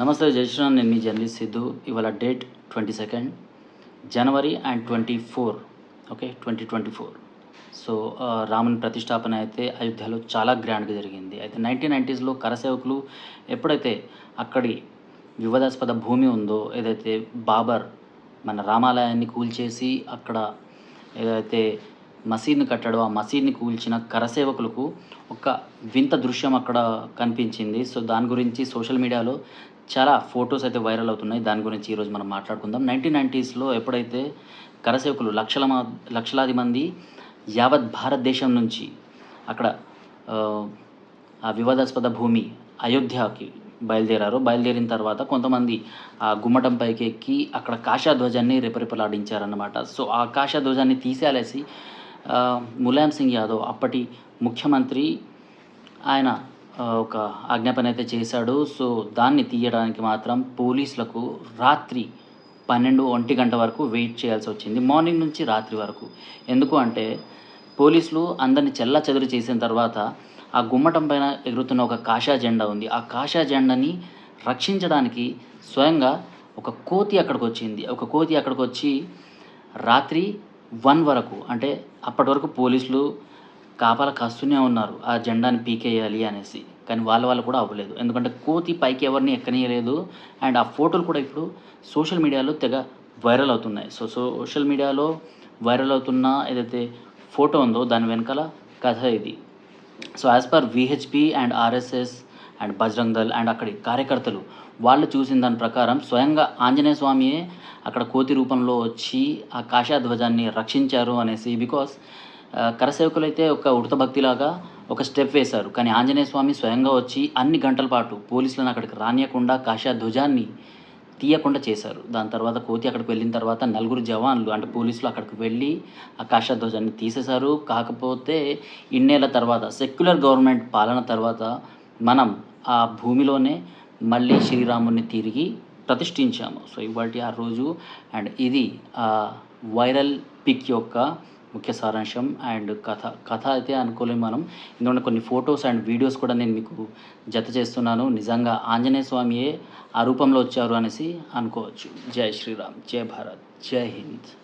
నమస్తే జై శ్రీరామ్. నేను మీ జర్నలిస్ట్ సిద్ధు. ఇవాళ date twenty second January and twenty four okay twenty twenty four. So రాముని ప్రతిష్టాపన అయితే అయోధ్యలో చాలా గ్రాండ్గా జరిగింది. అయితే నైన్టీన్ నైంటీస్లో కరసేవకులు ఎప్పుడైతే అక్కడి వివాదాస్పద భూమి ఉందో ఏదైతే బాబర్ మన రామాలయాన్ని కూల్చేసి అక్కడ ఏదైతే మసీద్ని కట్టాడు. ఆ మసీద్ని కూల్చిన కరసేవకులకు ఒక వింత దృశ్యం అక్కడ కనిపించింది. సో దాని గురించి సోషల్ మీడియాలో చాలా ఫొటోస్ అయితే వైరల్ అవుతున్నాయి. దాని గురించి ఈరోజు మనం మాట్లాడుకుందాం. నైన్టీన్ నైంటీస్లో ఎప్పుడైతే కరసేవకులు లక్షల మా లక్షలాది మంది యావత్ భారతదేశం నుంచి అక్కడ ఆ, వివాదాస్పద భూమి అయోధ్యకి బయలుదేరారు బయలుదేరిన తర్వాత కొంతమంది ఆ గుమ్మటం పైకి ఎక్కి అక్కడ కాషా ధ్వజాన్ని రెపరెపలాడించారన్నమాట. సో ఆ కాషా ధ్వజాన్ని తీసేయాలేసి ములాయం సింగ్ యాదవ్ అప్పటి ముఖ్యమంత్రి. ఆయన ఒక ఆజ్ఞాపన అయితే చేశాడు. సో దాన్ని తీయడానికి మాత్రం పోలీసులకు రాత్రి పన్నెండు ఒంటి గంట వరకు వెయిట్ చేయాల్సి వచ్చింది. మార్నింగ్ నుంచి రాత్రి వరకు. ఎందుకు అంటే పోలీసులు అందరిని చెల్లా చెదురు చేసిన తర్వాత ఆ గుమ్మటం పైన ఎగురుతున్న ఒక కాషా జెండా ఉంది. ఆ కాషా జెండాని రక్షించడానికి స్వయంగా ఒక కోతి అక్కడికి వచ్చింది. ఒక కోతి అక్కడికి వచ్చి రాత్రి వన్ వరకు అంటే అప్పటి వరకు పోలీసులు కాపలా కాస్తూనే ఉన్నారు ఆ జెండాని పీకేయాలి అనేసి. కానీ వాళ్ళ వాళ్ళు కూడా అవ్వలేదు. ఎందుకంటే కోతి పైకి ఎవరిని ఎక్కనీయలేదు. అండ్ ఆ ఫోటోలు కూడా ఇప్పుడు సోషల్ మీడియాలో తెగ వైరల్ అవుతున్నాయి. సో సోషల్ మీడియాలో వైరల్ అవుతున్న ఏదైతే ఫోటో ఉందో దాని వెనకాల కథ ఇది. So as per VHP and RSS and Bajrang Dal and అక్కడి కార్యకర్తలు వాళ్ళు చూసిన దాని ప్రకారం స్వయంగా ఆంజనేయ స్వామియే అక్కడ కోతి రూపంలో వచ్చి ఆ కాషా ధ్వజాన్ని రక్షించారు అనేసి బికాస్ కరసేవకులైతే ఒక ఉడత భక్తిలాగా ఒక స్టెప్ వేశారు. కానీ ఆంజనేయ స్వామి స్వయంగా వచ్చి అన్ని గంటల పాటు పోలీసులను అక్కడికి రానియకుండా కాషా ధ్వజాన్ని తీయకుండా చేశారు. దాని తర్వాత కోతి అక్కడికి వెళ్ళిన తర్వాత నలుగురు జవాన్లు అంటే పోలీసులు అక్కడికి వెళ్ళి ఆ కాశాధ్వజాన్ని తీసేశారు. కాకపోతే ఇన్నేళ్ళ తర్వాత సెక్యులర్ గవర్నమెంట్ పాలన తర్వాత మనం ఆ భూమిలోనే మళ్ళీ శ్రీరాముని తిరిగి ప్రతిష్ఠించాము. సో ఇవాటి ఆ రోజు అండ్ ఇది ఆ వైరల్ పిక్ యొక్క ముఖ్య సారాంశం అండ్ కథ. కథ అయితే అనుకోలేము మనం. ఎందుకంటే కొన్ని ఫొటోస్ అండ్ వీడియోస్ కూడా నేను మీకు జత చేస్తున్నాను. నిజంగా ఆంజనేయ స్వామియే ఆ రూపంలో వచ్చారు అనేసి అనుకోవచ్చు. జై శ్రీరామ్. జై భారత్. జై హింద్.